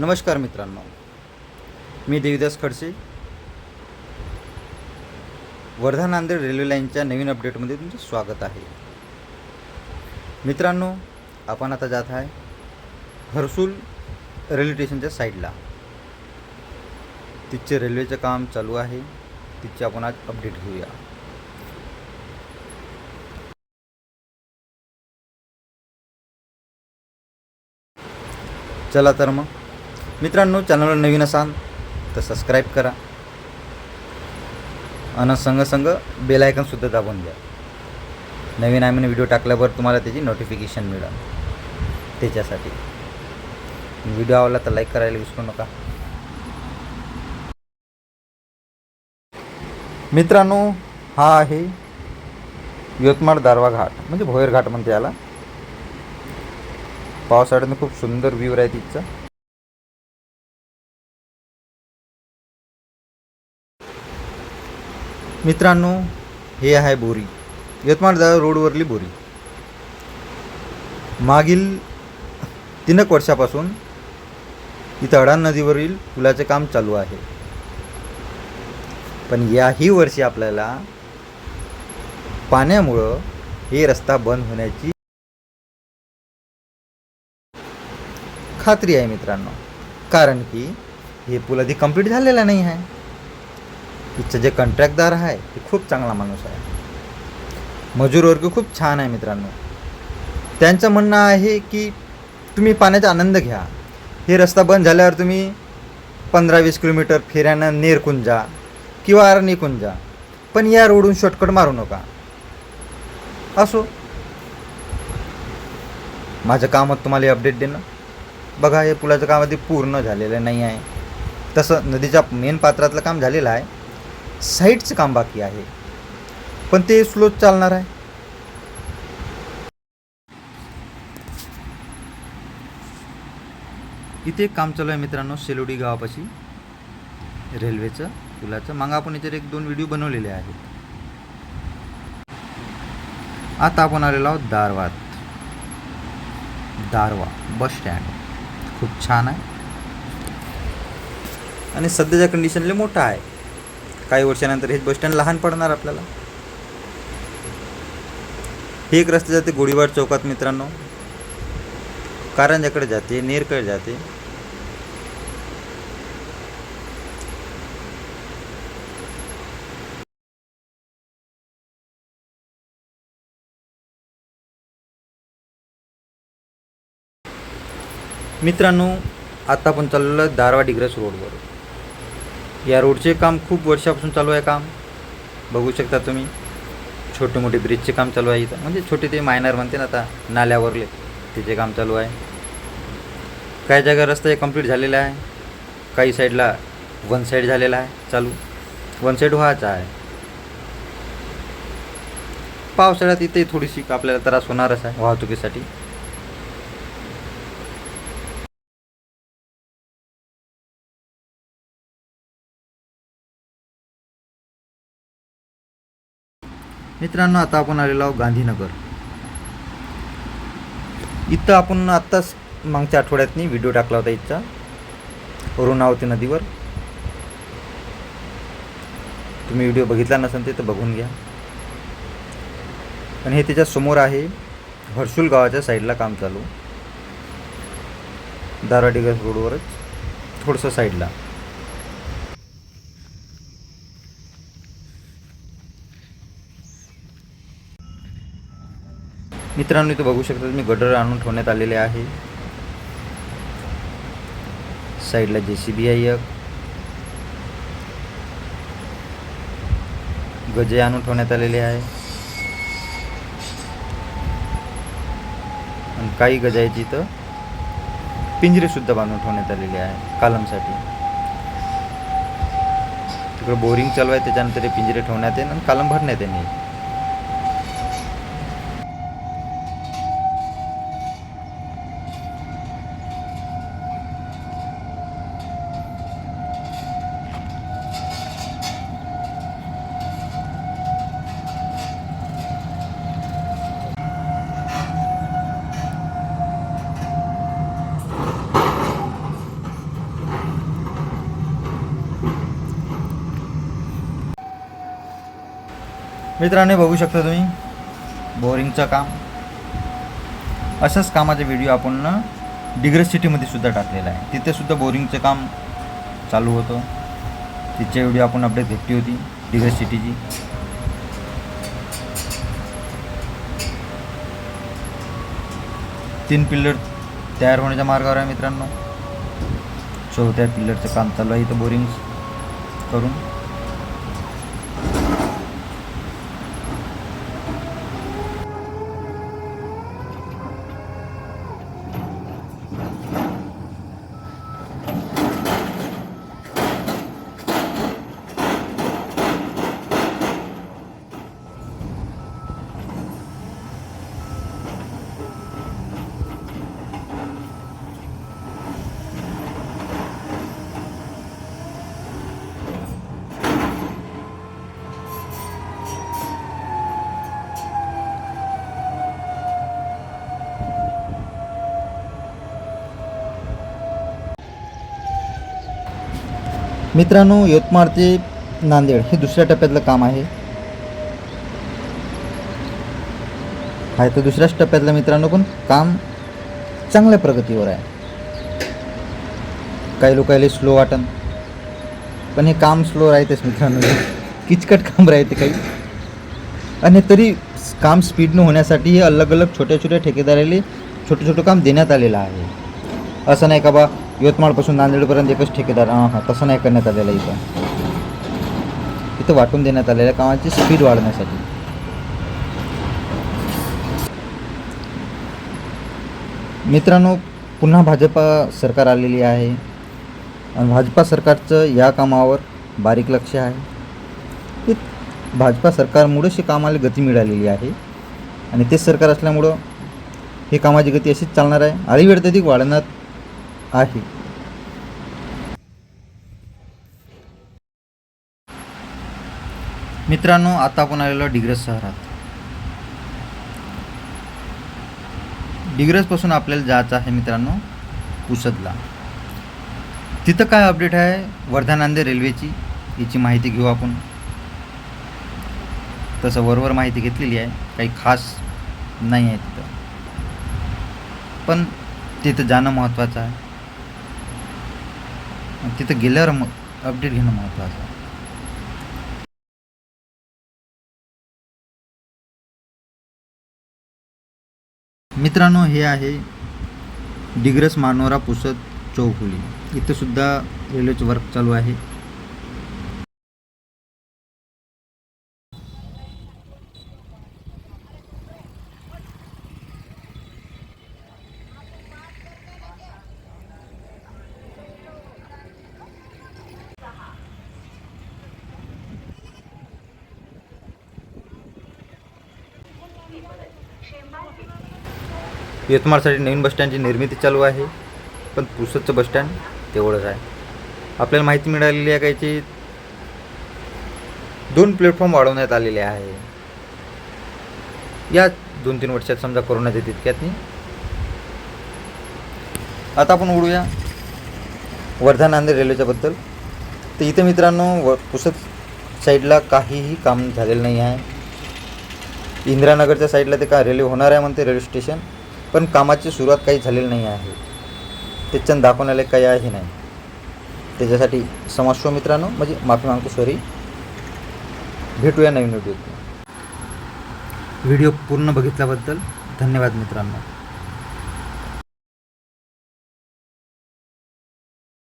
नमस्कार मित्रांनो. मी देवीदास खडसे. वर्धा नांदेड रेल्वे लाईनच्या नवीन अपडेटमध्ये तुमचं स्वागत आहे. मित्रांनो आपण आता जात आहे हर्सूल रेल्वे स्टेशनच्या साईडला. तिथचे रेल्वेचं काम चालू आहे. तिथचे आपण आज अपडेट घेऊया. चला तर मग. मित्रांनो चॅनलवर नवीन असाल तर सबस्क्राईब करा. आणि संग संग बेल आयकनसुद्धा दाबून द्या नवीन आम्ही व्हिडिओ टाकल्यावर तुम्हाला त्याची नोटिफिकेशन मिळेल. त्याच्यासाठी. व्हिडिओ आवडला तर लाईक करायला विसरू नका. मित्रांनो हा आहे यवतमाळ दारवा घाट म्हणजे भोयर घाट म्हणते याला. पावसाळ्यात खूप सुंदर व्ह्यू राहते तिथचा. मित्रांनो हे आहे बोरी. यवतमाळ रोडवरली बोरी. मागील तीन एक वर्षापासून इथं अडाण नदीवरील पुलाचे काम चालू आहे. पण याही वर्षी आपल्याला पाण्यामुळं हे रस्ता बंद होण्याची खात्री आहे मित्रांनो. कारण की हे पूल आधी कंप्लीट झालेला नाही आहे. इथचं जे कंट्रॅक्टदार आहे ते खूप चांगला माणूस आहे. मजूर वर्ग खूप छान आहे मित्रांनो. त्यांचं म्हणणं आहे की तुम्ही पाण्याचा आनंद घ्या. हे रस्ता बंद झाल्यावर तुम्ही पंधरा वीस किलोमीटर फिरायनं नेरकून जा किंवा अरणीकून जा. पण या रोडून शॉर्टकट मारू नका. असो. माझं कामात तुम्हाला अपडेट देणं. बघा हे पुलाचं काम आधी पूर्ण झालेलं नाही आहे. तसं नदीच्या मेन पात्रातलं काम झालेलं आहे. साईडचं काम बाकी आहे. पण ते स्लो चालणार आहे. इथे एक काम चालू आहे मित्रांनो सेलोडी गावापाशी. रेल्वेचं पुलाचं. मग आपण इतर एक दोन व्हिडिओ बनवलेले आहेत. आता आपण आलेलो आहोत दारवात. Darwha bus stand. खूप छान आहे. आणि सध्याच्या कंडिशनले मोठा आहे. काही वर्षानंतर हे बस स्टँड लहान पडणार आपल्याला. हे एक रस्ते जाते गोडीवाड चौकात मित्रांनो. कारंजाकडे जाते नेरकडे जाते. मित्रांनो आता आपण चाललेलं आहे दारवा डिग्रस रोडवर. या रोडचे काम खूप वर्षापासून चालू आहे काम. बघू शकता तुम्ही छोटे मोठे ब्रिजचे काम चालू आहे इथं. म्हणजे छोटे ते मायनर म्हणते ना आता नाल्यावरले तिचे काम चालू आहे. काही जागा रस्ता कंप्लीट झालेला आहे. काही साईडला वन साईड झालेला आहे चालू. वन साईड व्हायचा आहे. पावसाळ्यात इथे थोडीशी आपल्याला त्रास होणारच आहे वाहतुकीसाठी. मित्रांनो आता आपण आलेलो आहोत गांधीनगर. इथं आपण आत्ताच मागच्या आठवड्यातनी व्हिडिओ टाकला होता इथचा. अरुणावती नदीवर. तुम्ही व्हिडिओ बघितला नसेल ते तर बघून घ्या. आणि हे त्याच्यासमोर आहे हर्सुल गावाच्या साईडला काम चालू. दाराडिगस रोडवरच थोडंसं साईडला मित्रांनो इथं बघू शकता तुम्ही गटर आणून ठेवण्यात आलेले आहे. साईडला जे सी बी आहे एक. गजे आणून ठेवण्यात आलेले आहे. आणि काही गजायची इथं. पिंजरे सुद्धा बांधून ठेवण्यात आलेले आहे कालमसाठी. तिकडे बोरिंग चालू आहे त्याच्यानंतर हे पिंजरे ठेवण्यात येईल आणि कालम भरण्यात येईल मित्रांनो बघू शकता तुम्ही. बोरिंगचं काम. असंच कामाचा व्हिडिओ आपण डिग्रस सिटीमध्ये सुद्धा टाकलेला आहे. तिथेसुद्धा बोरिंगचं काम चालू होतं. तिच्या व्हिडिओ आपण अपडेट घेतली होती डिग्रस सिटीची तीन पिल्लर तयार होण्याच्या मार्गावर आहे मित्रांनो. चौथ्या पिल्लरचं काम चालू आहे इथं बोरिंग करून. मित्रांनो यवतमाळ ते नांदेड हे दुसऱ्या टप्प्यातलं काम आहे. आहे तर दुसऱ्याच टप्प्यातलं मित्रांनो पण काम चांगल्या प्रगतीवर आहे. काही लोकायला स्लो वाटन. पण हे काम स्लो राहतेच मित्रांनो. किचकट काम राहते काही. आणि तरी काम स्पीडनं होण्यासाठी हे अलग अलग छोट्या छोट्या ठेकेदाराला छोटं छोटं काम देण्यात आलेलं आहे. असं नाही का बा? यवतमाळपासून नांदेडपर्यंत एकच ठेकेदार हां हां तसं नाही करण्यात आलेलं इथं. इथं वाटून देण्यात आलेल्या कामाची स्पीड वाढवण्यासाठी. मित्रांनो पुन्हा भाजपा सरकार आलेली आहे. आणि भाजपा सरकारचं या कामावर बारीक लक्ष आहे. भाजपा सरकारमुळेच हे कामाला गती मिळालेली आहे. आणि तेच सरकार असल्यामुळं हे कामाची गती अशीच चालणार आहे. आणि तरी अधिक वाढणार आहे. मित्रांनो आता आपण आलेलो डिग्रस शहरात. डिग्रसपासून आपल्याला जायचं आहे मित्रांनो पुसदला. तिथं काय अपडेट आहे? वर्धा नांदेड रेल्वेची याची माहिती घेऊ आपण. तसं वरवर माहिती घेतलेली आहे. काही खास नाही आहे तिथं. पण तिथं जाणं महत्त्वाचं आहे. आणि तिथं गेल्यावर मग अपडेट घेणं महत्त्वाचं आहे. मित्रांनो हे आहे डिग्रस मानोरा पुसद चौफुली इथं सुद्धा रेल्वेचं वर्क चालू आहे. यवतमाळसाठी नवीन बसस्टँडची निर्मिती चालू आहे पण पुसदचं बसस्टँड तेवढंच आहे. आपल्याला माहिती मिळालेली आहे कायची दोन प्लॅटफॉर्म वाढवण्यात आलेले आहे. या दोन तीन वर्षात समजा कोरोनाच्या तितक्यातनी आता आपण उडूया वर्धा नांदेड रेल्वेच्याबद्दल तर इथं मित्रांनो व पुसद साईडला काहीही काम झालेलं नाही आहे. इंदिरानगरच्या साईडला ते का रेल्वे होणार आहे म्हणते रेल्वे स्टेशन पण कामाची सुरुवात काही झालेली नाही आहे. त्याच्यानं दाखवण्याला काही आहे नाही. त्याच्यासाठी समाजशो मित्रांनो म्हणजे माफी मागतो सॉरी भेटूया नवीन व्हिडिओ व्हिडिओ पूर्ण बघितल्याबद्दल धन्यवाद मित्रांनो.